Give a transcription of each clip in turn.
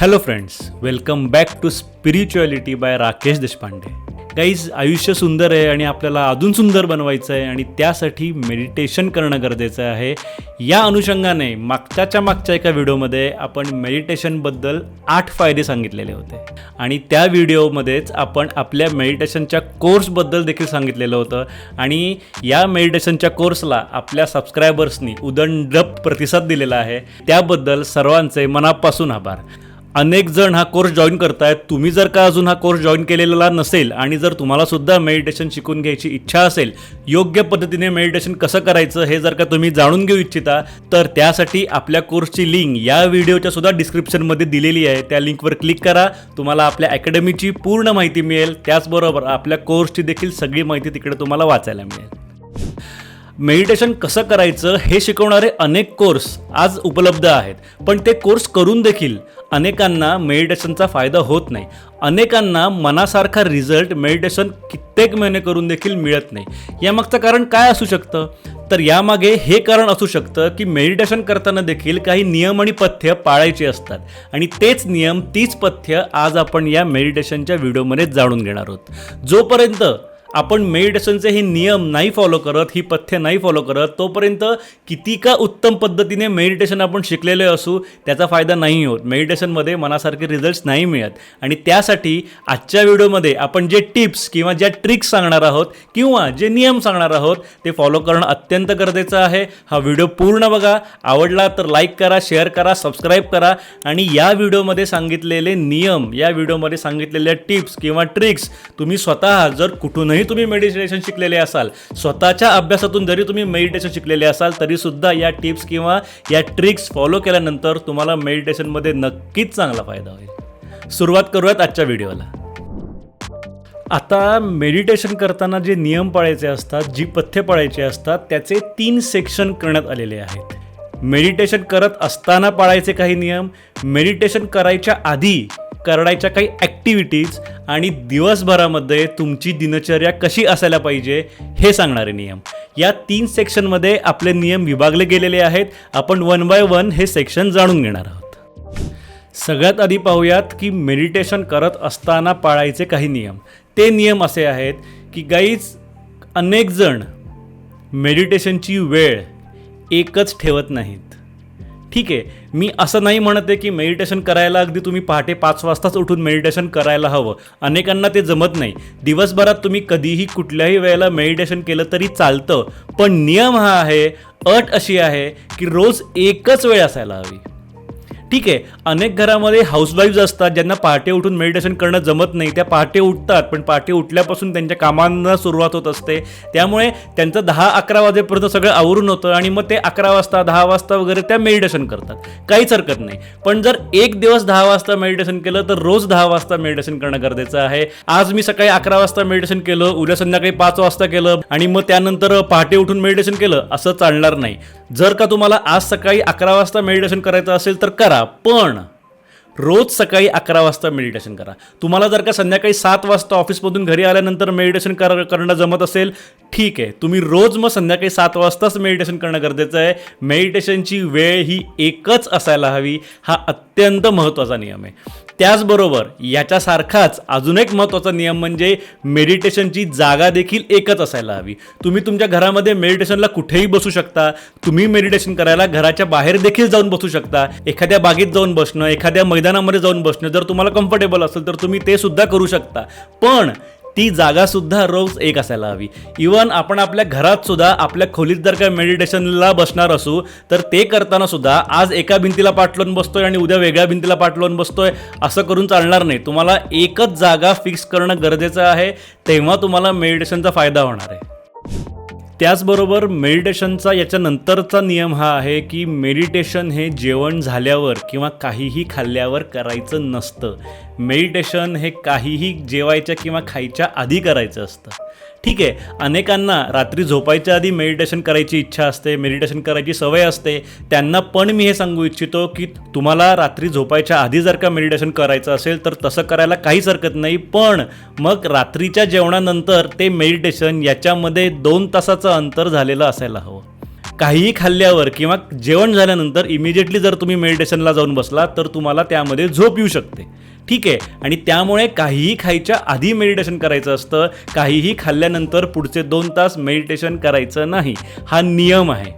Hello friends welcome back to spirituality by Rakesh Deshpande काहीच आयुष्य सुंदर आहे आणि आपल्याला अजून सुंदर बनवायचं आहे आणि त्यासाठी मेडिटेशन करणं गरजेचं आहे. या अनुषंगाने मागच्याच्या मागच्या एका व्हिडिओमध्ये आपण मेडिटेशनबद्दल आठ फायदे सांगितलेले होते. आणि त्या व्हिडिओमध्येच आपण आपल्या मेडिटेशनच्या कोर्सबद्दल देखील सांगितलेलं होतं. आणि या मेडिटेशनच्या कोर्सला आपल्या सबस्क्रायबर्सनी उदंड प्रतिसाद दिलेला आहे. त्याबद्दल सर्वांचे मनापासून आभार. अनेक जण हा कोर्स जॉईन करतायत. तुम्ही जर का अजून हा कोर्स जॉईन केलेला नसेल आणि जर तुम्हाला सुद्धा मेडिटेशन शिकून घ्यायची इच्छा असेल योग्य पद्धतीने मेडिटेशन कसं करायचं हे जर का तुम्ही जाणून घेऊ इच्छिता तर त्यासाठी आपल्या कोर्सची लिंक या व्हिडिओच्या सुद्धा डिस्क्रिप्शनमध्ये दिलेली आहे. त्या लिंकवर क्लिक करा. तुम्हाला आपल्या अकॅडमीची पूर्ण माहिती मिळेल. त्याचबरोबर आपल्या कोर्सची देखील सगळी माहिती तिकडे तुम्हाला वाचायला मिळेल. मेडिटेशन कसं करायचं हे शिकवणारे अनेक कोर्स आज उपलब्ध आहेत. पण ते कोर्स करून देखील अनेकांना मेडिटेशनचा फायदा होत नाही. अनेकांना मनासारखा रिझल्ट मेडिटेशन कित्येक महिने करून देखील मिळत नाही. यामागचं कारण काय असू शकतं? तर यामागे हे कारण असू शकतं की मेडिटेशन करताना देखील काही नियम आणि पथ्य पाळायचे असतात. आणि तेच नियम तीच पथ्य आज आपण या मेडिटेशनच्या व्हिडिओमध्ये जाणून घेणार आहोत. जोपर्यंत आपण मेडिटेशनचे हे नियम नाही फॉलो करत ही पथ्य नाही फॉलो करत तोपर्यंत किती का उत्तम पद्धतीने मेडिटेशन आपण शिकलेले असू त्याचा फायदा नाही होत. मेडिटेशनमध्ये मनासारखे रिझल्ट्स नाही मिळत. आणि त्यासाठी आजच्या व्हिडिओमध्ये आपण जे टिप्स किंवा ज्या ट्रिक्स सांगणार आहोत किंवा जे नियम सांगणार आहोत ते फॉलो करणं अत्यंत गरजेचं आहे. हा व्हिडिओ पूर्ण बघा. आवडला तर लाईक करा शेअर करा सबस्क्राईब करा. आणि या व्हिडिओमध्ये सांगितलेले नियम या व्हिडिओमध्ये सांगितलेल्या टिप्स किंवा ट्रिक्स तुम्ही स्वतः जर कुठूनही तुम्ही मेडिटेशन शिकलेले असाल स्वतःच्या अभ्यासातून जरी तुम्ही मेडिटेशन शिकलेले असाल तरीसुद्धा या टिप्स किंवा या ट्रिक्स फॉलो केल्यानंतर तुम्हाला मेडिटेशनमध्ये नक्कीच चांगला फायदा होईल. सुरुवात करूयात आजच्या व्हिडिओला आता मेडिटेशन करताना जे नियम पाळायचे असतात जी पथ्य पाळायची असतात त्याचे तीन सेक्शन करण्यात आलेले आहेत. मेडिटेशन करत असताना पाळायचे काही नियम मेडिटेशन करायच्या आधी करायच्या काही ॲक्टिव्हिटीज आणि दिवसभरामध्ये तुमची दिनचर्या कशी असायला पाहिजे हे सांगणारे नियम. या तीन सेक्शनमध्ये आपले नियम विभागले गेलेले आहेत. आपण वन बाय वन हे सेक्शन जाणून घेणार आहोत. सगळ्यात आधी पाहूयात की मेडिटेशन करत असताना पाळायचे काही नियम. ते नियम असे आहेत की गाईज अनेक जण मेडिटेशनची वेळ एकच ठेवत नाहीत. ठीक आहे. मी असं नाही म्हणत आहे की मेडिटेशन करायला अगदी तुम्ही पहाटे पाच वाजताच उठून मेडिटेशन करायला हवं. अनेकांना ते जमत नाही. दिवसभरात तुम्ही कधीही कुठल्याही वेळेला मेडिटेशन केलं तरी चालतं. पण नियम हा आहे अट अशी आहे की रोज एकच वेळ असायला हवी. ठीक आहे अनेक घरामध्ये हाऊसवाईफ्स असतात ज्यांना पहाटे उठून मेडिटेशन करणं जमत नाही. त्या पहाटे उठतात पण पहाटे उठल्यापासून त्यांच्या कामांना सुरुवात होत असते. त्यामुळे त्यांचं दहा अकरा वाजेपर्यंत सगळं आवरून होतं आणि मग ते अकरा वाजता दहा वाजता वगैरे त्या मेडिटेशन करतात. काहीच हरकत नाही. पण जर एक दिवस दहा वाजता मेडिटेशन केलं तर रोज दहा वाजता मेडिटेशन करणं गरजेचं आहे. आज मी सकाळी अकरा वाजता मेडिटेशन केलं उद्या संध्याकाळी पाच वाजता केलं आणि मग त्यानंतर पहाटे उठून मेडिटेशन केलं असं चालणार नाही. जर का तुम्हाला आज सकाळी अकरा वाजता मेडिटेशन करायचं असेल तर करा पण रोज सकाळी अकरा वाजता मेडिटेशन करा. तुम्हाला जर का संध्याकाळी सात वाजता ऑफिसमधून घरी आल्यानंतर मेडिटेशन कर करणं जमत असेल ठीक आहे. तुम्ही रोज मग संध्याकाळी सात वाजताच मेडिटेशन करणं गरजेचं आहे. मेडिटेशनची वेळ ही एकच असायला हवी. हा अत्यंत महत्त्वाचा नियम आहे. त्याचबरोबर याच्यासारखाच अजून एक महत्त्वाचा नियम म्हणजे मेडिटेशनची जागा देखील एकच असायला हवी. तुम्ही तुमच्या घरामध्ये मेडिटेशनला कुठेही बसू शकता. तुम्ही मेडिटेशन करायला घराच्या बाहेर देखील जाऊन बसू शकता. एखाद्या बागेत जाऊन बसणं एखाद्या मैदानामध्ये जाऊन बसणं जर तुम्हाला कम्फर्टेबल असेल तर तुम्ही ते सुद्धा करू शकता. पण ती जागासुद्धा रोज एक असायला हवी. इवन आपण आपल्या घरात सुद्धा आपल्या खोलीत जर का मेडिटेशनला बसणार असू तर ते करताना सुद्धा आज एका भिंतीला पाठलावून बसतोय आणि उद्या वेगळ्या भिंतीला पाठलावून बसतोय असं करून चालणार नाही. तुम्हाला एकच जागा फिक्स करणं गरजेचं आहे तेव्हा तुम्हाला मेडिटेशनचा फायदा होणार आहे. त्याचबरोबर मेडिटेशनचा याच्यानंतरचा नियम हा आहे की मेडिटेशन हे जेवण झाल्यावर किंवा काहीही खाल्ल्यावर करायचं नसतं. मेडिटेशन हे काहीही जेवायच्या किंवा खायच्या आधी करायचं असतं. ठीक आहे अनेकांना रात्री झोपायच्या आधी मेडिटेशन करायची इच्छा असते मेडिटेशन करायची सवय असते. त्यांना पण मी हे सांगू इच्छितो की तुम्हाला रात्री झोपायच्या आधी जर का मेडिटेशन करायचं असेल तर तसं करायला काहीच हरकत नाही. पण मग रात्रीच्या जेवणानंतर ते मेडिटेशन याच्यामध्ये दोन तासाचं अंतर झालेलं असायला हवं. काहीही खाल्ल्यावर किंवा जेवण झाल्यानंतर इमिजिएटली जर तुम्ही मेडिटेशनला जाऊन बसला तर तुम्हाला त्यामध्ये झोप येऊ शकते. ठीक आहे. आणि त्यामुळे काहीही खायच्या आधी मेडिटेशन करायचं असतं. काहीही खाल्ल्यानंतर पुढचे दोन तास मेडिटेशन करायचं नाही. हा नियम आहे.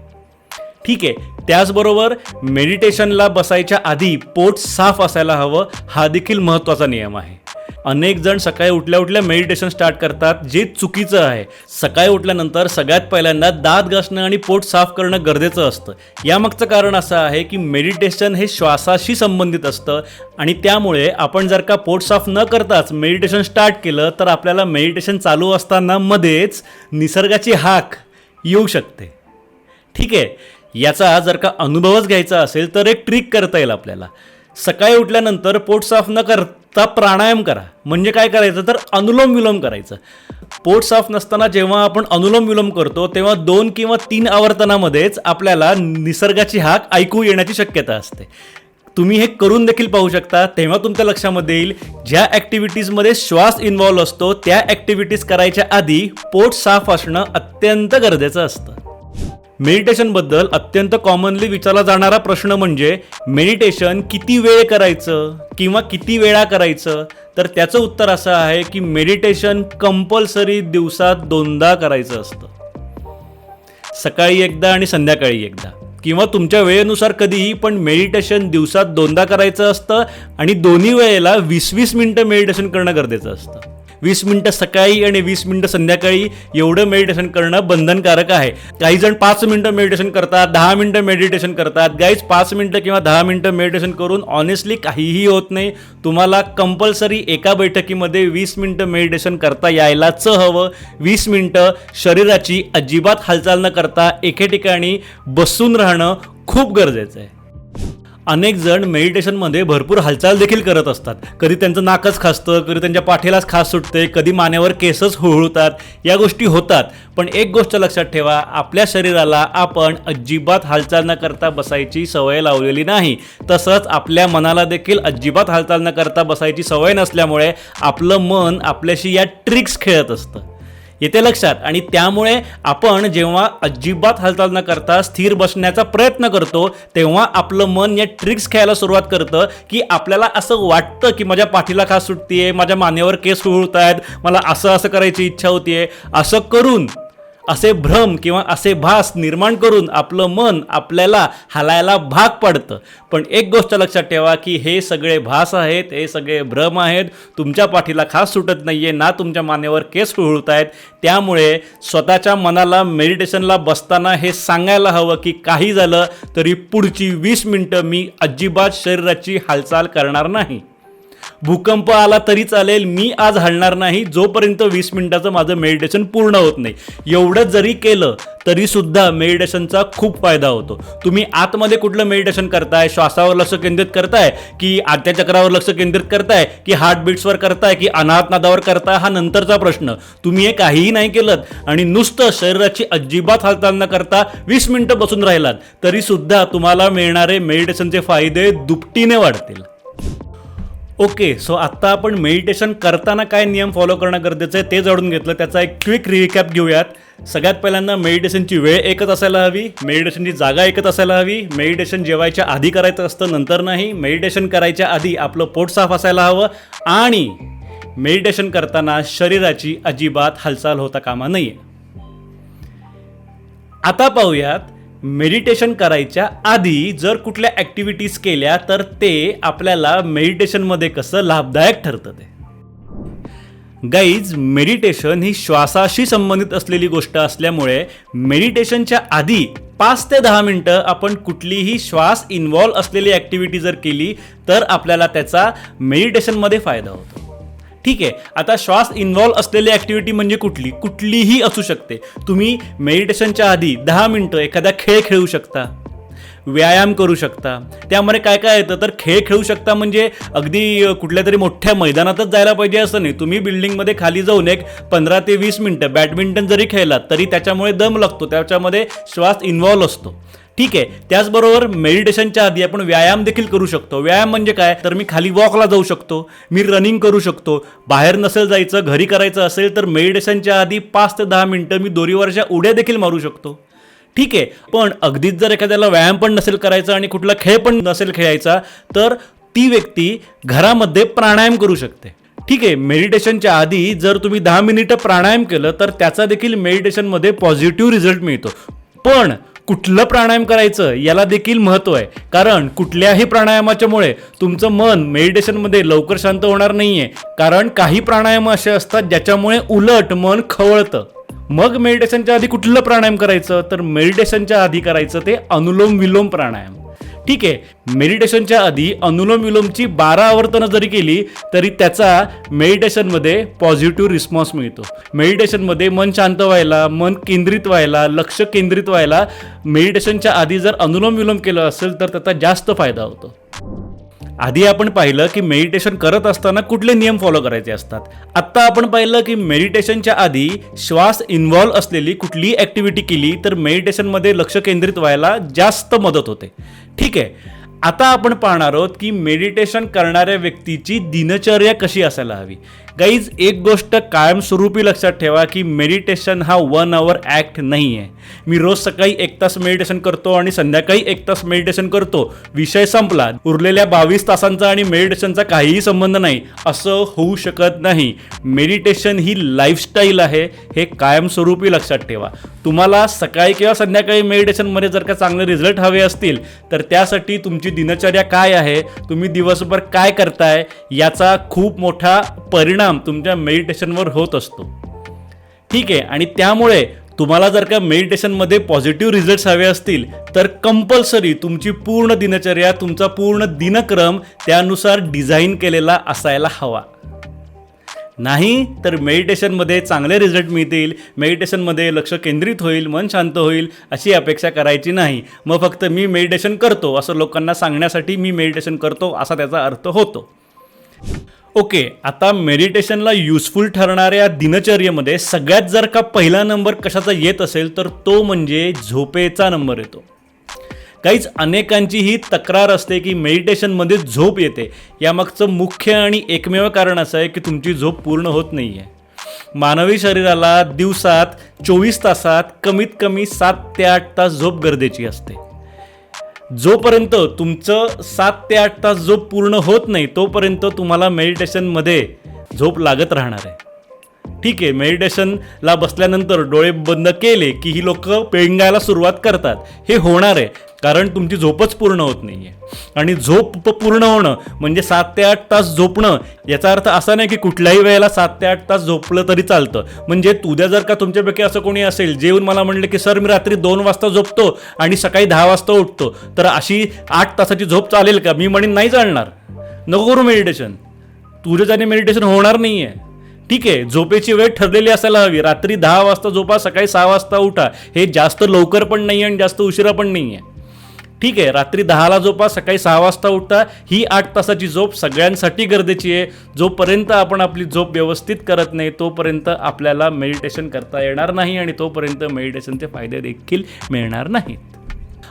ठीक आहे. त्याचबरोबर मेडिटेशनला बसायच्या आधी पोट साफ असायला हवं. हा देखील महत्त्वाचा नियम आहे. अनेक जण सकाळी उठल्या उठल्या मेडिटेशन स्टार्ट करतात जे चुकीचं आहे. सकाळी उठल्यानंतर सगळ्यात पहिल्यांदा दात घासणं आणि पोट साफ करणं गरजेचं असतं. यामागचं कारण असं आहे की मेडिटेशन हे श्वासाशी संबंधित असतं आणि त्यामुळे आपण जर का पोट साफ न करताच मेडिटेशन स्टार्ट केलं तर आपल्याला मेडिटेशन चालू असताना मध्येच निसर्गाची हाक येऊ शकते. ठीक आहे? याचा जर का अनुभवच घ्यायचा असेल तर एक ट्रिक करता येईल आपल्याला. सकाळी उठल्यानंतर पोट साफ न चा प्राणायाम करा. म्हणजे काय करायचं? तर अनुलोम विलोम करायचं. पोट साफ नसताना जेव्हा आपण अनुलोम विलोम करतो तेव्हा दोन किंवा तीन आवर्तनामध्येच आपल्याला निसर्गाची हाक ऐकू येण्याची शक्यता असते. तुम्ही हे करून देखील पाहू शकता तेव्हा तुमच्या लक्षामध्ये येईल ज्या ॲक्टिव्हिटीजमध्ये श्वास इन्व्हॉल्व असतो त्या ॲक्टिव्हिटीज करायच्या आधी पोट साफ असणं अत्यंत गरजेचं असतं. मेडिटेशनबद्दल अत्यंत कॉमनली विचारला जाणारा प्रश्न म्हणजे मेडिटेशन किती वेळ करायचं किंवा किती वेळा करायचं? तर त्याचं उत्तर असं आहे की मेडिटेशन कंपल्सरी दिवसात दोनदा करायचं असतं. सकाळी एकदा आणि संध्याकाळी एकदा. किंवा तुमच्या वेळेनुसार कधीही पण मेडिटेशन दिवसात दोनदा करायचं असतं आणि दोन्ही वेळेला वीस वीस मिनटं मेडिटेशन करणं गरजेचं असतं. वीस मिनटं सकाळी आणि वीस मिनटं संध्याकाळी एवढं मेडिटेशन करणं बंधनकारक आहे. काही जण पाच मिनटं मेडिटेशन करतात दहा मिनटं मेडिटेशन करतात. गाईज पाच मिनटं किंवा दहा मिनटं मेडिटेशन करून ऑनेस्टली काहीही होत नाही. तुम्हाला कंपल्सरी एका बैठकीमध्ये वीस मिनटं मेडिटेशन करता यायलाच हवं. वीस मिनटं शरीराची अजिबात हालचाल न करता एके ठिकाणी बसून राहणं खूप गरजेचं आहे. अनेक जण मेडिटेशनमध्ये भरपूर हालचाल देखील करत असतात. कधी त्यांचं नाकच खासतं कधी त्यांच्या पाठीलाच खास सुटते कधी मानेवर केसच हुळतात या गोष्टी होतात. पण एक गोष्ट लक्षात ठेवा आपल्या शरीराला आपण अजिबात हालचाल न करता बसायची सवय लावलेली नाही. तसंच आपल्या मनाला देखील अजिबात हालचाल न करता बसायची सवय नसल्यामुळे आपलं मन आपल्याशी या ट्रिक्स खेळत असतं. येते लक्षात. आणि त्यामुळे आपण जेव्हा अजिबात हालचाल न करता स्थिर बसण्याचा प्रयत्न करतो तेव्हा आपलं मन या ट्रिक्स खेळायला सुरुवात करतं की आपल्याला असं वाटतं की माझ्या पाठीला खास सुटतीये माझ्या मानेवर केस उळत आहेत मला असं असं करायची इच्छा होतीये असं करून असे भ्रम किंवा असे भास निर्माण करून आपलं मन आपल्याला हलायला भाग पाडतं. पण एक गोष्ट लक्षात ठेवा की हे सगळे भास आहेत हे सगळे भ्रम आहेत. तुमच्या पाठीला खास सुटत नाही आहे ना तुमच्या मानेवर केस हुळत आहेत. त्यामुळे स्वतःच्या मनाला मेडिटेशनला बसताना हे सांगायला हवं की काही झालं तरी पुढची वीस मिनटं मी अजिबात शरीराची हालचाल करणार नाही. भूकंप आला तरी चालेल मी आज हलणार नाही जोपर्यंत वीस मिनिटाचं माझं मेडिटेशन पूर्ण होत नाही. एवढं जरी केलं तरी सुद्धा मेडिटेशनचा खूप फायदा होतो. तुम्ही आतमध्ये कुठलं मेडिटेशन करताय श्वासावर लक्ष केंद्रित करताय की आत्या चक्रावर लक्ष केंद्रित करताय की हार्टबीट्सवर करताय की अनाथनादावर करताय हा नंतरचा प्रश्न. तुम्ही हे काहीही नाही केलं आणि नुसतं शरीराची अजिबात हालचाल न करता वीस मिनिटं बसून राहिलात तरी सुद्धा तुम्हाला मिळणारे मेडिटेशनचे फायदे दुपटीने वाढतील. ओके सो आत्ता आपण मेडिटेशन करताना काय नियम फॉलो करणं गरजेचं आहे ते जाणून घेतलं. त्याचा एक क्विक रिकॅप घेऊयात. सगळ्यात पहिल्यांदा मेडिटेशनची वेळ एकच असायला हवी. मेडिटेशनची जागा एकच असायला हवी. मेडिटेशन जेवायच्या आधी करायचं असतं नंतर नाही. मेडिटेशन करायच्या आधी आपलं पोट साफ असायला हवं आणि मेडिटेशन करताना शरीराची अजिबात हालचाल होता कामा नाही आता पाहूयात मेडिटेशन करायच्या आधी जर कुठल्या ॲक्टिव्हिटीज केल्या तर ते आपल्याला मेडिटेशनमध्ये कसं लाभदायक ठरतं ते. गाईज मेडिटेशन ही श्वासाशी संबंधित असलेली गोष्ट असल्यामुळे मेडिटेशनच्या आधी पाच ते दहा मिनटं आपण कुठलीही श्वास इन्व्हॉल्व असलेली ॲक्टिव्हिटी जर केली तर आपल्याला त्याचा मेडिटेशनमध्ये फायदा होतो. ठीक आहे आता श्वास इन्व्हॉल्व असलेली ॲक्टिव्हिटी म्हणजे कुठली? कुठलीही असू शकते. तुम्ही मेडिटेशनच्या आधी दहा मिनटं एखादा खेळ खेळू शकता. व्यायाम करू शकता. त्यामध्ये काय काय येतं? तर खेळ खेळू शकता म्हणजे अगदी कुठल्या तरी मोठ्या मैदानातच जायला पाहिजे असं नाही. तुम्ही बिल्डिंगमध्ये खाली जाऊन एक पंधरा ते वीस मिनटं बॅडमिंटन जरी खेळलात तरी त्याच्यामुळे दम लागतो. त्याच्यामध्ये श्वास इन्व्हॉल्व असतो. ठीक आहे त्याचबरोबर मेडिटेशनच्या आधी आपण व्यायाम देखील करू शकतो. व्यायाम म्हणजे काय? तर मी खाली वॉकला जाऊ शकतो मी रनिंग करू शकतो बाहेर नसेल जायचं घरी करायचं असेल तर मेडिटेशनच्या आधी पाच ते दहा मिनटं मी दोरीवरच्या उड्या देखील मारू शकतो. ठीक आहे पण अगदीच जर एखाद्याला व्यायाम पण नसेल करायचा आणि कुठला खेळ पण नसेल खेळायचा तर ती व्यक्ती घरामध्ये प्राणायाम करू शकते. ठीक आहे मेडिटेशनच्या आधी जर तुम्ही दहा मिनिटं प्राणायाम केलं तर त्याचा देखील मेडिटेशनमध्ये पॉझिटिव्ह रिझल्ट मिळतो. पण कुठलं प्राणायाम करायचं याला देखील महत्त्व आहे. कारण कुठल्याही प्राणायामाच्यामुळे तुमचं मन मेडिटेशनमध्ये लवकर शांत होणार नाही आहे कारण काही प्राणायाम असे असतात ज्याच्यामुळे उलट मन खवळतं. मग मेडिटेशनच्या आधी कुठलं प्राणायाम करायचं? तर मेडिटेशनच्या आधी करायचं ते अनुलोम विलोम प्राणायाम. ठीक आहे. मेडिटेशनच्या आधी अनुलोम विलोमची बारा आवर्तनं जरी केली तरी त्याचा मेडिटेशनमध्ये पॉझिटिव्ह रिस्पॉन्स मिळतो. मेडिटेशनमध्ये मन शांत व्हायला मन केंद्रित व्हायला लक्ष केंद्रित व्हायला मेडिटेशनच्या आधी जर अनुलोम विलोम केलं असेल तर त्याचा जास्त फायदा होतो. आधी आपण पाहिलं की मेडिटेशन करत असताना कुठले नियम फॉलो करायचे असतात. आत्ता आपण पाहिलं की मेडिटेशनच्या आधी श्वास इन्व्हॉल्व असलेली कुठलीही ॲक्टिव्हिटी केली तर मेडिटेशनमध्ये लक्ष केंद्रित व्हायला जास्त मदत होते. ठीक आहे. आता आपण पाहणार आहोत की मेडिटेशन करणाऱ्या व्यक्तीची दिनचर्या कशी असायला हवी. गाईज एक गोष्ट कायमस्वरूपी लक्षात ठेवा की मेडिटेशन हा वन आवर ॲक्ट नाही आहे मी रोज सकाळी एक तास मेडिटेशन करतो आणि संध्याकाळी एक तास मेडिटेशन करतो. विषय संपला. उरलेल्या बावीस तासांचा आणि मेडिटेशनचा काहीही संबंध नाही. असं होऊ शकत नाही. मेडिटेशन ही लाईफस्टाईल आहे हे कायमस्वरूपी लक्षात ठेवा. तुम्हाला सकाळी किंवा संध्याकाळी मेडिटेशनमध्ये जर का चांगले रिझल्ट हवे असतील तर त्यासाठी तुमची दिनचर्या काय आहे? तुम्ही दिवसभर काय करताय? याचा खूप मोठा परिणाम तुमच्या मेडिटेशनवर होत असतो. ठीक आहे आणि त्यामुळे तुम्हाला जर का मेडिटेशनमध्ये पॉझिटिव्ह रिझल्ट्स हवे असतील तर कंपल्सरी तुमची पूर्ण दिनचर्या तुमचा पूर्ण दिनक्रम त्यानुसार डिझाईन केलेला असायला हवा. नाही तर मेडिटेशनमध्ये चांगले रिझल्ट मिळतील मेडिटेशनमध्ये लक्ष केंद्रित होईल मन शांत होईल अशी अपेक्षा करायची नाही. मग फक्त मी मेडिटेशन करतो असं लोकांना सांगण्यासाठी मी मेडिटेशन करतो असा त्याचा अर्थ होतो. ओके आता मेडिटेशनला युजफुल ठरणाऱ्या दिनचर्येमध्ये सगळ्यात जर का पहिला नंबर कशाचा येत असेल तर तो म्हणजे झोपेचा नंबर येतो. काहीच अनेकांची ही तक्रार असते की मेडिटेशनमध्ये झोप येते. यामागचं मुख्य आणि एकमेव कारण असं आहे की तुमची झोप पूर्ण होत नाही आहे मानवी शरीराला दिवसात चोवीस तासात कमीत कमी सात ते आठ तास झोप गरजेची असते. जोपर्यंत तुमचं सात ते आठ तास झोप पूर्ण होत नाही तोपर्यंत तुम्हाला मेडिटेशनमध्ये झोप लागत राहणार आहे. ठीक आहे मेडिटेशनला बसल्यानंतर डोळे बंद केले की ही लोक पेंगायला सुरुवात करतात. हे होणार आहे. कारण तुमची झोपच पूर्ण होत नाही आहे आणि झोप पूर्ण होणं म्हणजे सात ते आठ तास झोपणं याचा अर्थ असा नाही की कुठल्याही वेळेला सात ते आठ तास झोपलं तरी चालतं. म्हणजे उद्या जर का तुमच्यापैकी असं कोणी असेल जे येऊन मला म्हणलं की सर मी रात्री दोन वाजता झोपतो आणि सकाळी दहा वाजता उठतो. तर अशी आठ तासाची झोप चालेल का? मी म्हणेन नाही चालणार. नको करू मेडिटेशन तुझ्या तुझ्याच्याने मेडिटेशन होणार नाही आहे ठीक आहे झोपेची वेळ ठरलेली असायला हवी. रात्री दहा वाजता झोपा सकाळी सहा वाजता उठा. हे जास्त लवकर पण नाही आहे आणि जास्त उशिरा पण नाही आहे ठीक आहे रात्री दहाला झोपा सकाळी सहा वाजता उठता ही आठ तासाची झोप सगळ्यांसाठी गरजेची आहे. जोपर्यंत आपण आपली झोप व्यवस्थित करत नाही तोपर्यंत आपल्याला मेडिटेशन करता येणार नाही आणि तोपर्यंत मेडिटेशनचे फायदे देखील मिळणार नाहीत.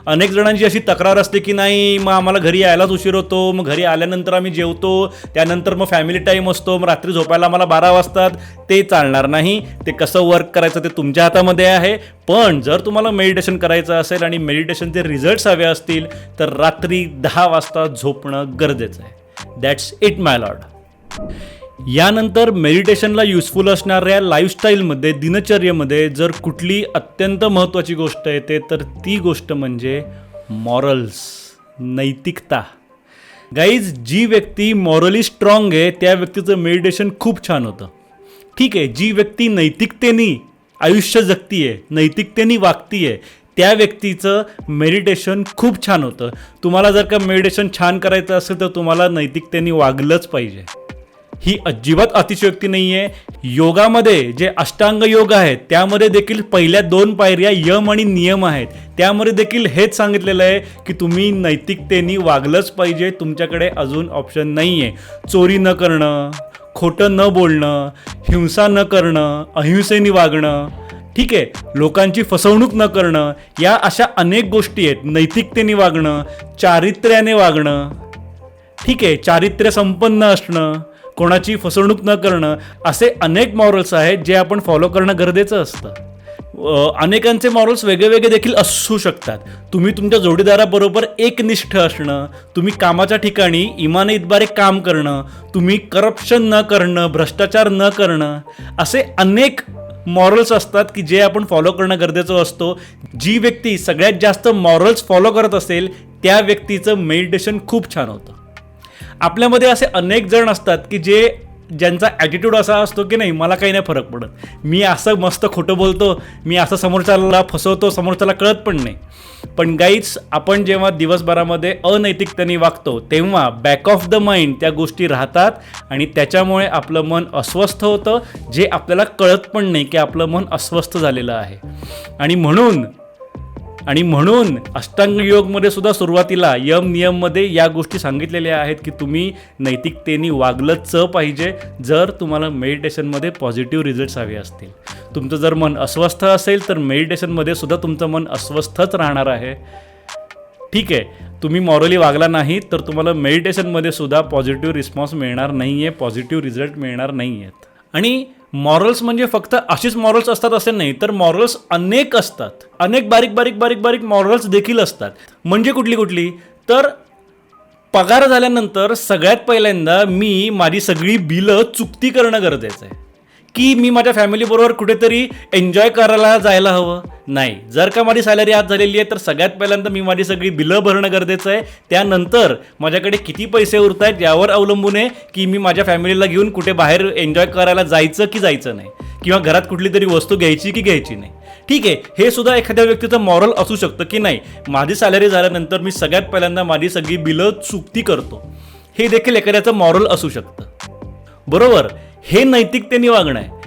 अनेक जणांची अशी तक्रार असते की नाही मग आम्हाला घरी यायलाच उशीर होतो मग घरी आल्यानंतर आम्ही जेवतो त्यानंतर मग फॅमिली टाईम असतो मग रात्री झोपायला आम्हाला बारा वाजतात ते चालणार नाही ते कसं वर्क करायचं ते तुमच्या हातामध्ये आहे. पण जर तुम्हाला मेडिटेशन करायचं असेल आणि मेडिटेशनचे रिझल्ट्स हवे असतील तर रात्री दहा वाजता झोपणं गरजेचं आहे. दॅट्स इट माय लॉर्ड यानंतर मेडिटेशनला युजफुल असणाऱ्या लाईफस्टाईलमध्ये दिनचर्येमध्ये जर कुठली अत्यंत महत्त्वाची गोष्ट येते तर ती गोष्ट म्हणजे मॉरल्स नैतिकता. गाईज जी व्यक्ती मॉरली स्ट्रॉंग आहे त्या व्यक्तीचं मेडिटेशन खूप छान होतं. ठीक आहे जी व्यक्ती नैतिकतेनी आयुष्य जगती आहे नैतिकतेनी वागती आहे त्या व्यक्तीचं मेडिटेशन खूप छान होतं. तुम्हाला जर का मेडिटेशन छान करायचं असेल तर तुम्हाला नैतिकतेने वागलंच पाहिजे. ही अजिबात अतिशयोक्ती नाही आहे योगामध्ये जे अष्टांग योग आहेत त्यामध्ये देखील पहिल्या दोन पायऱ्या यम आणि नियम आहेत. त्यामध्ये देखील हेच सांगितलेलं आहे की तुम्ही नैतिकतेने वागलंच पाहिजे तुमच्याकडे अजून ऑप्शन नाही आहे चोरी न करणं खोटं न बोलणं हिंसा न करणं अहिंसेने वागणं ठीक आहे लोकांची फसवणूक न करणं या अशा अनेक गोष्टी आहेत. नैतिकतेने वागणं चारित्र्याने वागणं ठीक आहे चारित्र्य संपन्न असणं कोणाची फसवणूक न करणं असे अनेक मॉरल्स आहेत जे आपण फॉलो करणं गरजेचं असतं. अनेकांचे मॉरल्स वेगळे वेगळे देखील असू शकतात. तुम्ही तुमच्या जोडीदाराबरोबर एकनिष्ठ असणं तुम्ही कामाच्या ठिकाणी इमाने इतबारे काम करणं तुम्ही करप्शन न करणं भ्रष्टाचार न करणं असे अनेक मॉरल्स असतात की जे आपण फॉलो करणं गरजेचं असतो. जी व्यक्ती सगळ्यात जास्त मॉरल्स फॉलो करत असेल त्या व्यक्तीचं मेडिटेशन खूप छान होतं. आपल्यामध्ये असे अनेक जण असतात की जे ज्यांचा ॲटिट्यूड असा असतो की नाही मला काही नाही फरक पडत. मी असं मस्त खोटं बोलतो मी असं समोरच्याला फसवतो समोरच्याला कळत पण नाही. पण गाईच आपण जेव्हा दिवसभरामध्ये अनैतिकतेने वागतो तेव्हा बॅक ऑफ द माइंड त्या गोष्टी राहतात आणि त्याच्यामुळे आपलं मन अस्वस्थ होतं जे आपल्याला कळत पण नाही की आपलं मन अस्वस्थ झालेलं आहे. आणि म्हणून आणि म्हणून अष्टांग योगमध्ये सुद्धा सुरुवातीला यम नियममध्ये या गोष्टी सांगितलेल्या आहेत की तुम्ही नैतिकतेने वागलंच पाहिजे. जर तुम्हाला मेडिटेशनमध्ये पॉझिटिव्ह रिझल्ट्स हवे असतील. तुमचं जर मन अस्वस्थ असेल तर मेडिटेशनमध्ये सुद्धा तुमचं मन अस्वस्थच राहणार आहे. ठीक आहे. तुम्ही मॉरली वागला नाही तर तुम्हाला मेडिटेशनमध्ये सुद्धा पॉझिटिव्ह रिस्पॉन्स मिळणार नाही आहे पॉझिटिव्ह रिझल्ट मिळणार नाही आहेत आणि मॉरल्स म्हणजे फक्त अशीच मॉरल्स असतात असे नाही तर मॉरल्स अनेक असतात. अनेक बारीक बारीक बारीक बारीक मॉरल्स देखील असतात. म्हणजे कुठली कुठली? तर पगार झाल्यानंतर सगळ्यात पहिल्यांदा मी माझी सगळी बिलं चुकती करणं गरजेचं आहे. की मी माझ्या फॅमिलीबरोबर कुठेतरी एन्जॉय करायला जायला हवं? नाही. जर का माझी सॅलरी आज झालेली आहे तर सगळ्यात पहिल्यांदा मी माझी सगळी बिलं भरणं गरजेचं आहे. त्यानंतर माझ्याकडे किती पैसे उरत आहेत यावर अवलंबून आहे की मी माझ्या फॅमिलीला घेऊन कुठे बाहेर एन्जॉय करायला जायचं की जायचं नाही? किंवा घरात कुठली तरी वस्तू घ्यायची की घ्यायची नाही? ठीक आहे हे सुद्धा एखाद्या व्यक्तीचं मॉरल असू शकतं की नाही? माझी सॅलरी झाल्यानंतर मी सगळ्यात पहिल्यांदा माझी सगळी बिलं चुकती करतो. हे देखील एखाद्याचं मॉरल असू शकतं. बरोबर? हे नैतिकतेने वागणं आहे.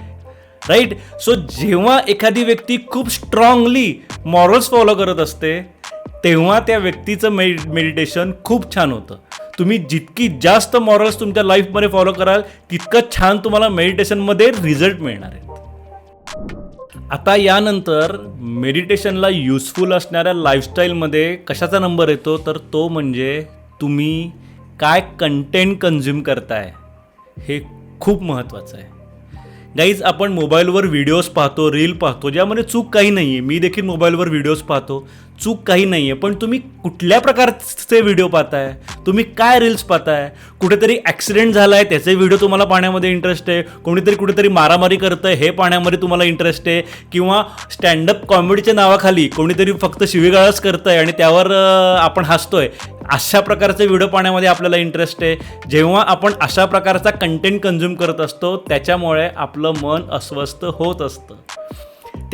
राईट सो जेव्हा एखादी व्यक्ती खूप स्ट्रॉंगली मॉरल्स फॉलो करत असते तेव्हा त्या व्यक्तीचं मेडि मेडिटेशन खूप छान होतं. तुम्ही जितकी जास्त मॉरल्स तुमच्या लाईफमध्ये फॉलो कराल तितकं छान तुम्हाला मेडिटेशनमध्ये रिझल्ट मिळणार आहेत. आता यानंतर मेडिटेशनला युजफुल असणाऱ्या लाईफस्टाईलमध्ये कशाचा नंबर येतो? तर तो म्हणजे तुम्ही काय कंटेंट कन्झ्युम करताय हे खूप महत्त्वाचं आहे. गाईज आपण मोबाईलवर व्हिडिओज पाहतो रील पाहतो ज्यामध्ये चूक काही नाही आहे मी देखील मोबाईलवर व्हिडिओज पाहतो. चूक काही नाही आहे पण तुम्ही कुठल्या प्रकारचे व्हिडिओ पाहताय? तुम्ही काय रील्स पाहताय? कुठेतरी ॲक्सिडेंट झाला आहे त्याचे व्हिडिओ तुम्हाला पाहण्यामध्ये इंटरेस्ट आहे. कोणीतरी कुठेतरी मारामारी करतं आहे हे पाहण्यामध्ये तुम्हाला इंटरेस्ट आहे. किंवा स्टँडअप कॉमेडीच्या नावाखाली कोणीतरी फक्त शिवीगाळच करतं आहे आणि त्यावर आपण हसतोय. अशा प्रकारचे व्हिडिओ पाहण्यामध्ये आपल्याला इंटरेस्ट आहे. जेव्हा आपण अशा प्रकारचा कंटेंट कन्झ्युम करत असतो त्याच्यामुळे आपलं मन अस्वस्थ होत असतं.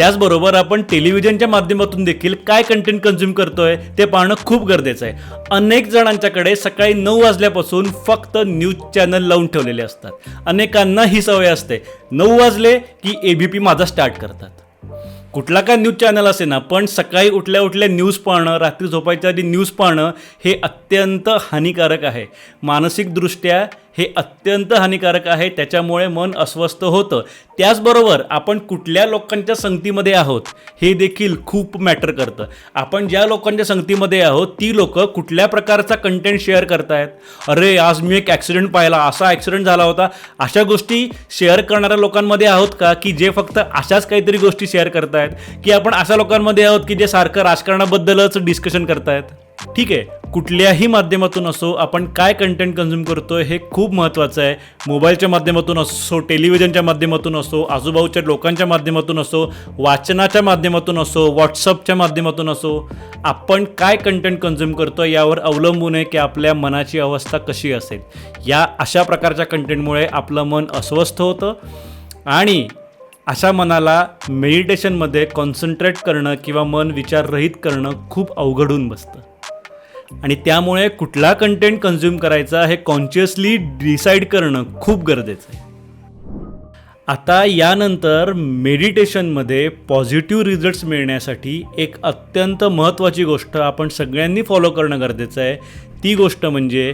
त्याचबरोबर आपण टेलिव्हिजनच्या माध्यमातून देखील काय कंटेंट कन्झ्युम करतोय ते पाहणं खूप गरजेचं आहे. अनेक जणांच्याकडे सकाळी नऊ वाजल्यापासून फक्त न्यूज चॅनल लावून ठेवलेले असतात. अनेकांना ही सवय असते. नऊ वाजले की ए बी पी माझा स्टार्ट करतात. कुठला काय न्यूज चॅनल असे ना पण सकाळी उठल्या उठल्या न्यूज पाहणं रात्री झोपायच्या आधी न्यूज पाहणं हे अत्यंत हानिकारक आहे. मानसिकदृष्ट्या हे अत्यंत हानिकारक आहे. त्याच्यामुळे मन अस्वस्थ होतं. त्याचबरोबर आपण कुठल्या लोकांच्या संगतीमध्ये आहोत हे देखील खूप मॅटर करतं. आपण ज्या लोकांच्या संगतीमध्ये आहोत ती लोकं कुठल्या प्रकारचा कंटेंट शेअर करतायत? अरे आज मी एक ॲक्सिडेंट पाहिला. असा ॲक्सिडेंट झाला होता. अशा गोष्टी शेअर करणाऱ्या लोकांमध्ये आहोत का? की जे फक्त अशाच काहीतरी गोष्टी शेअर करतायत? की आपण अशा लोकांमध्ये आहोत की जे सारखं राजकारणाबद्दलच डिस्कशन करतायत? ठीक आहे कुठल्याही माध्यमातून असो आपण काय कंटेंट कन्झ्युम करतोय हे खूप महत्त्वाचं आहे. मोबाईलच्या माध्यमातून असो टेलिव्हिजनच्या माध्यमातून असो आजूबाजूच्या लोकांच्या माध्यमातून असो वाचनाच्या माध्यमातून असो व्हॉट्सअपच्या माध्यमातून असो आपण काय कंटेंट कन्झ्युम करतो यावर अवलंबून आहे की आपल्या मनाची अवस्था कशी असेल. या अशा प्रकारच्या कंटेंटमुळे आपलं मन अस्वस्थ होतं आणि अशा मनाला मेडिटेशनमध्ये कॉन्सन्ट्रेट करणं किंवा मन विचाररहित करणं खूप अवघड होऊन बसतं. आणि त्यामुळे कुठला कंटेंट कन्झ्युम करायचा हे कॉन्शियसली डिसाईड करणं खूप गरजेचं आहे. आता यानंतर मेडिटेशनमध्ये पॉझिटिव्ह रिझल्ट्स मिळण्यासाठी एक अत्यंत महत्त्वाची गोष्ट आपण सगळ्यांनी फॉलो करणं गरजेचं आहे. ती गोष्ट म्हणजे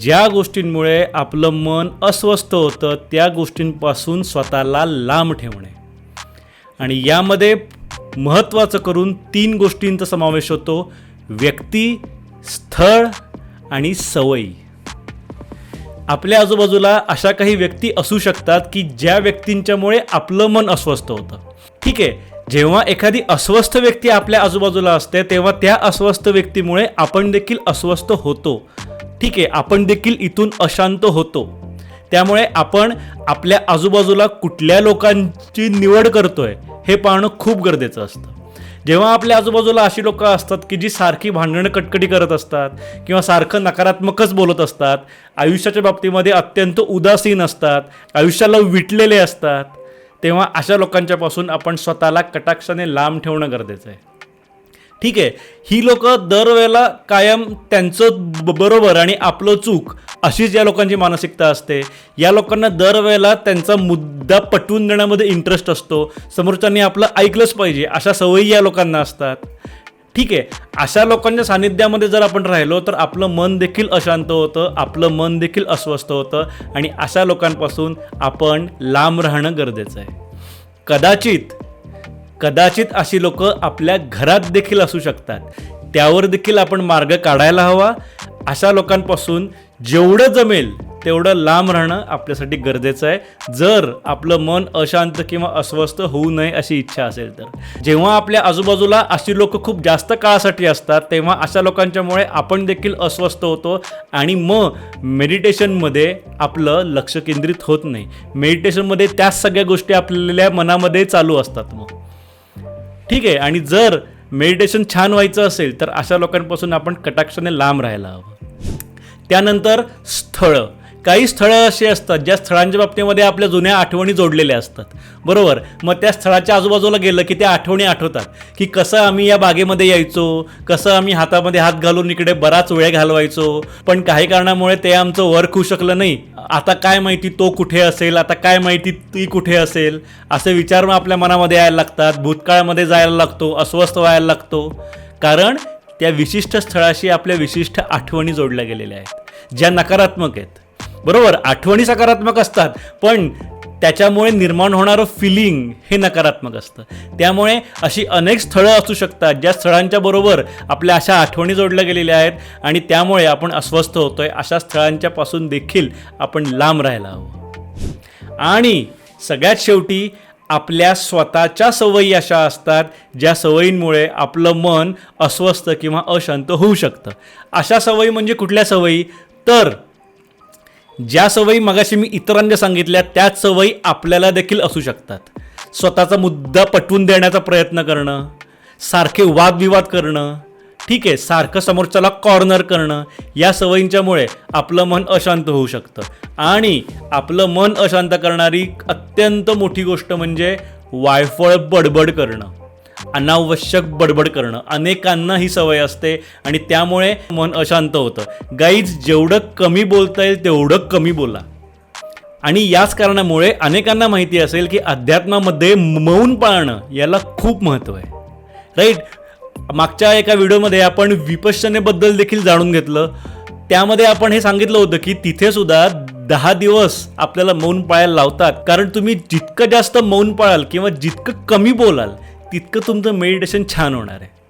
ज्या गोष्टींमुळे आपलं मन अस्वस्थ होतं त्या गोष्टींपासून स्वतःला लांब ठेवणे. आणि यामध्ये महत्त्वाचं करून तीन गोष्टींचा समावेश होतो. व्यक्ती स्थळ आणि सवयी. आपल्या आजूबाजूला अशा काही व्यक्ती असू शकतात की ज्या व्यक्तींच्यामुळे आपलं मन अस्वस्थ होतं. ठीक आहे जेव्हा एखादी अस्वस्थ व्यक्ती आपल्या आजूबाजूला असते तेव्हा त्या अस्वस्थ व्यक्तीमुळे आपण देखील अस्वस्थ होतो. ठीक आहे आपण देखील इथून अशांत होतो. त्यामुळे आपण आपल्या आजूबाजूला कुठल्या लोकांची निवड करतोय हे पाहणं खूप गरजेचं असतं. जेव्हा आपल्या आजूबाजूला अशी लोकं असतात की जी सारखी भांडणं कटकटी करत असतात किंवा सारखं नकारात्मकच बोलत असतात आयुष्याच्या बाबतीमध्ये अत्यंत उदासीन असतात आयुष्याला विटलेले असतात तेव्हा अशा लोकांच्यापासून आपण स्वतःला कटाक्षाने लांब ठेवणं गरजेचं आहे. ठीक आहे. ही लोक दरवेळेला कायम त्यांचं ब- बरोबर आणि आपलं चूक अशीच या लोकांची मानसिकता असते. या लोकांना दरवेळेला त्यांचा मुद्दा पटवून देण्यामध्ये इंटरेस्ट असतो. समोरच्यांनी आपलं ऐकलंच पाहिजे. अशा सवयी या लोकांना असतात. ठीक आहे. अशा लोकांच्या सानिध्यामध्ये जर आपण राहिलो तर आपलं मन देखील अशांत होतं आपलं मन देखील अस्वस्थ होतं आणि अशा लोकांपासून आपण लांब राहणं गरजेचं आहे. कदाचित कदाचित अशी लोक आपल्या घरात देखील असू शकतात. त्यावर देखील आपण मार्ग काढायला हवा. अशा लोकांपासून जेवढं जमेल तेवढं लांब राहणं आपल्यासाठी गरजेचं आहे. जर आपलं मन अशांत किंवा अस्वस्थ होऊ नये अशी इच्छा असेल तर. जेव्हा आपल्या आजूबाजूला अशी लोक खूप जास्त काळासाठी असतात तेव्हा अशा लोकांच्यामुळे आपण देखील अस्वस्थ होतो आणि मग मेडिटेशनमध्ये आपलं लक्ष केंद्रित होत नाही. मेडिटेशनमध्ये त्याच सगळ्या गोष्टी आपल्या मनामध्ये चालू असतात मग. ठीक आहे आणि जर मेडिटेशन छान व्हायचं असेल तर अशा लोकांपासून आपण कटाक्षाने लांब राहायला हवं. त्यानंतर स्थळं. काही स्थळं अशी असतात ज्या स्थळांच्या बाबतीमध्ये आपल्या जुन्या आठवणी जोडलेल्या असतात. बरोबर? मग त्या स्थळाच्या आजूबाजूला गेलं की त्या आठवणी आठवतात की कसं आम्ही या बागेमध्ये यायचो कसं आम्ही हातामध्ये हात घालून इकडे बराच वेळ घालवायचो पण काही कारणामुळे ते आमचं वर्क होऊ शकलं नाही. आता काय माहिती तो कुठे असेल आता काय माहिती ती कुठे असेल? असे विचार मग आपल्या मनामध्ये यायला लागतात भूतकाळामध्ये जायला लागतो अस्वस्थ व्हायला लागतो. कारण त्या विशिष्ट स्थळाशी आपल्या विशिष्ट आठवणी जोडल्या गेलेल्या आहेत ज्या नकारात्मक आहेत. बरोबर आठवणी सकारात्मक असतात पण त्याच्यामुळे निर्माण होणारं फिलिंग हे नकारात्मक असतं. त्यामुळे अशी अनेक स्थळं असू शकतात ज्या स्थळांच्या बरोबर आपल्या अशा आठवणी जोडल्या गेलेल्या आहेत आणि त्यामुळे आपण अस्वस्थ होतोय अशा स्थळांच्या पासून देखील आपण लांब राहायला हवं. आणि सगळ्यात शेवटी आपल्या स्वतःच्या सवयी अशा असतात ज्या सवयींमुळे आपलं मन अस्वस्थ किंवा अशांत होऊ शकतं. अशा सवयी म्हणजे कुठल्या सवयी? तर ज्या सवयी मगाशी मी इतरांना सांगितल्या त्याच सवयी आपल्याला देखील असू शकतात. स्वतःचा मुद्दा पटवून देण्याचा प्रयत्न करणं सारखे वादविवाद करणं ठीक आहे सारखं समोरच्याला कॉर्नर करणं या सवयींच्यामुळे आपलं मन अशांत होऊ शकतं. आणि आपलं मन अशांत करणारी अत्यंत मोठी गोष्ट म्हणजे वायफळ बडबड करणं. अनावश्यक बडबड करणं. अनेकांना ही सवय असते आणि त्यामुळे मन अशांत होतं. गाईज जेवढं कमी बोलता येईल तेवढं कमी बोला. आणि याच कारणामुळे अनेकांना माहिती असेल की अध्यात्मामध्ये मौन पाळणं याला खूप महत्त्व आहे. राईट मागच्या एका व्हिडिओमध्ये आपण विपश्चनेबद्दल देखील जाणून घेतलं. त्यामध्ये आपण हे सांगितलं होतं की तिथे सुद्धा दहा दिवस आपल्याला मौन पाळायला लावतात. कारण तुम्ही जितकं जास्त मौन पाळाल किंवा जितकं कमी बोलाल तितकं तुमचं मेडिटेशन छान होणार आहे.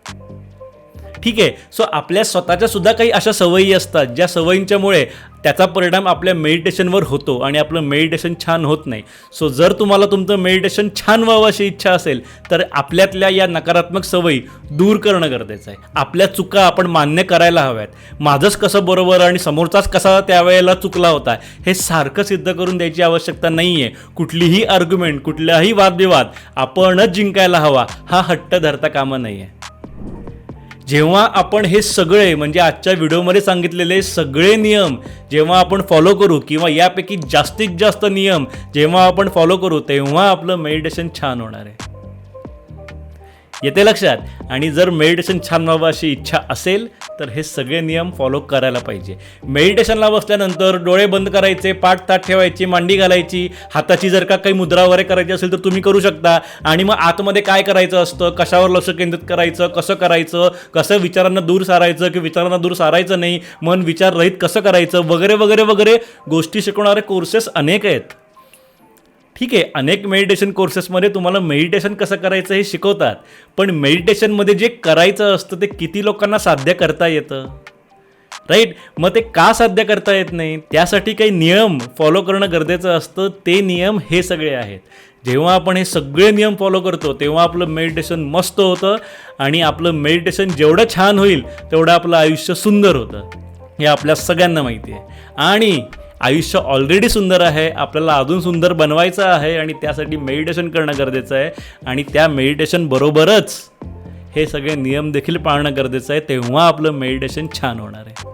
ठीक आहे? सो आपल्या स्वतःच्या सुद्धा काही अशा सवयी असतात ज्या सवयींच्यामुळे त्याचा परिणाम आपल्या मेडिटेशनवर होतो आणि आपलं मेडिटेशन छान होत नाही. सो जर तुम्हाला तुमचं मेडिटेशन छान व्हावं अशी इच्छा असेल तर आपल्यातल्या या नकारात्मक सवयी दूर करणं गरजेचं आहे. आपल्या चुका आपण मान्य करायला हव्यात. माझंच कसं बरोबर आणि समोरचाच कसा त्यावेळेला चुकला होता हे सारखं सिद्ध करून द्यायची आवश्यकता नाही आहे कुठलीही आर्ग्युमेंट कुठलाही वादविवाद आपणच जिंकायला हवा हा हट्ट धरता कामं नाही आहे जेव्हा आपण हे सगळे म्हणजे आजच्या व्हिडिओमध्ये सांगितलेले सगळे नियम जेव्हा आपण फॉलो करू किंवा यापैकी जास्तीत जास्त नियम जेव्हा आपण फॉलो करू तेव्हा आपलं मेडिटेशन छान होणार आहे. येते लक्षात. आणि जर मेडिटेशन छान व्हावं अशी इच्छा असेल तर हे सगळे नियम फॉलो करायला पाहिजे. मेडिटेशनला बसल्यानंतर डोळे बंद करायचे पाठ ताट ठेवायची मांडी घालायची हाताची जर का काही मुद्रा वगैरे करायची असेल तर तुम्ही करू शकता. आणि मग आतमध्ये काय करायचं असतं? कशावर लक्ष केंद्रित करायचं? कसं करायचं? कसं विचारांना दूर सारायचं की विचारांना दूर सारायचं नाही? मन विचाररहित कसं करायचं? वगैरे वगैरे वगैरे गोष्टी शिकवणारे कोर्सेस अनेक आहेत. ठीक आहे अनेक मेडिटेशन कोर्सेसमध्ये तुम्हाला मेडिटेशन कसं करायचं हे शिकवतात पण मेडिटेशनमध्ये जे करायचं असतं ते किती लोकांना साध्य करता येतं? राईट मग ते का साध्य करता येत नाही? त्यासाठी काही नियम फॉलो करणं गरजेचं असतं. ते नियम हे सगळे आहेत. जेव्हा आपण हे सगळे नियम फॉलो करतो तेव्हा आपलं मेडिटेशन मस्त होतं आणि आपलं मेडिटेशन जेवढं छान होईल तेवढं आपलं आयुष्य सुंदर होतं. हे आपल्या सगळ्यांना माहिती आहे. आणि आयुष्य ऑलरेडी सुंदर आहे आपल्याला अजून सुंदर बनवायचं आहे आणि त्यासाठी मेडिटेशन करणं गरजेचं आहे. आणि त्या मेडिटेशन बरोबरच हे सगळे नियम देखील पाळणं गरजेचं आहे तेव्हा आपलं मेडिटेशन छान होणार आहे.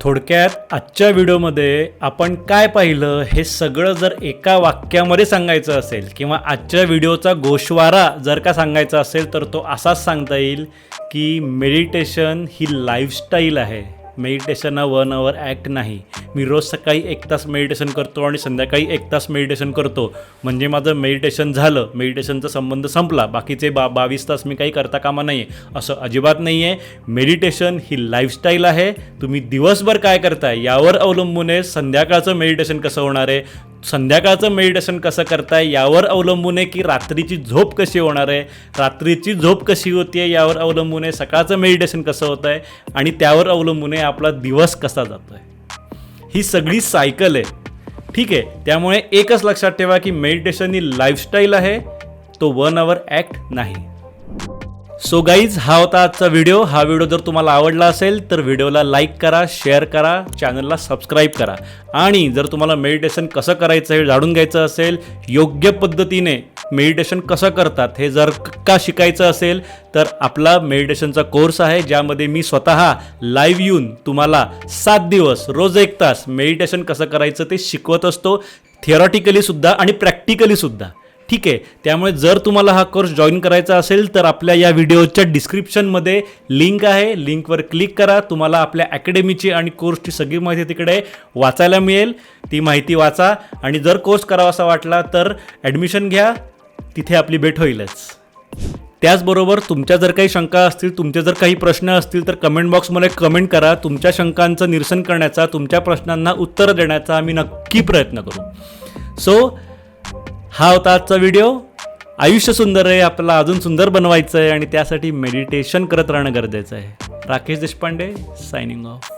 थोडक्यात आजच्या व्हिडिओमध्ये आपण काय पाहिलं हे सगळं जर एका वाक्यामध्ये सांगायचं असेल किंवा आजच्या व्हिडिओचा गोशवारा जर का सांगायचा असेल तर तो असाच सांगता येईल की मेडिटेशन ही लाईफस्टाईल आहे. मेडिटेशन हा वन आवर ॲक्ट नाही. मी रोज सकाळी एक तास मेडिटेशन करतो आणि संध्याकाळी एक तास मेडिटेशन करतो. म्हणजे माझं मेडिटेशन झालं. मेडिटेशनचा संबंध संपला. बाकीचे बा बावीस तास मी काही करता कामा नाही आहे असं अजिबात नाही आहे मेडिटेशन ही लाईफस्टाईल आहे. तुम्ही दिवसभर काय करताय यावर अवलंबून आहे. संध्याकाळचं मेडिटेशन कसं होणार आहे? संध्याकाळचं मेडिटेशन कसं करताय यावर अवलंबून आहे की रात्रीची झोप कशी होणार आहे? रात्रीची झोप कशी होते यावर अवलंबून आहे सकाळचं मेडिटेशन कसं होतं आहे आणि त्यावर अवलंबून आहे आपला दिवस कसा जातो आहे ही सगळी सायकल आहे. ठीक आहे त्यामुळे एकच लक्षात ठेवा की मेडिटेशन ही लाईफस्टाईल आहे तो वन आवर ॲक्ट नाही. सो गाईज हा होता आजचा व्हिडिओ हा व्हिडिओ जर तुम्हाला आवडला असेल तर व्हिडिओला लाईक करा शेअर करा चॅनलला सबस्क्राईब करा. आणि जर तुम्हाला मेडिटेशन कसं करायचं हे जाणून घ्यायचं असेल योग्य पद्धतीने मेडिटेशन कसं करतात हे जर का शिकायचं असेल तर आपला मेडिटेशनचा कोर्स आहे ज्यामध्ये मी स्वतः लाईव्ह येऊन तुम्हाला सात दिवस रोज एक तास मेडिटेशन कसं करायचं ते शिकवत असतो. थिअरॉटिकली सुद्धा आणि प्रॅक्टिकली सुद्धा. ठीक आहे. त्यामुळे जर तुम्हाला हा कोर्स जॉईन करायचा असेल तर आपल्या या व्हिडिओच्या डिस्क्रिप्शनमध्ये लिंक आहे. लिंकवर क्लिक करा. तुम्हाला आपल्या अकॅडमीची आणि कोर्सची सगळी माहिती तिकडे वाचायला मिळेल. ती माहिती वाचा. आणि जर कोर्स करावासा वाटला तर ॲडमिशन घ्या. तिथे आपली भेट होईलच. त्याचबरोबर तुमच्या जर काही शंका असतील तुमचे जर काही प्रश्न असतील तर कमेंट बॉक्समध्ये कमेंट करा. तुमच्या शंकांचं निरसन करण्याचा तुमच्या प्रश्नांना उत्तर देण्याचा आम्ही नक्की प्रयत्न करू. सो हा होता आजचा व्हिडिओ आयुष्य सुंदर आहे आपल्याला अजून सुंदर बनवायचं आहे आणि त्यासाठी मेडिटेशन करत राहणं गरजेचं आहे. Rakesh Deshpande signing off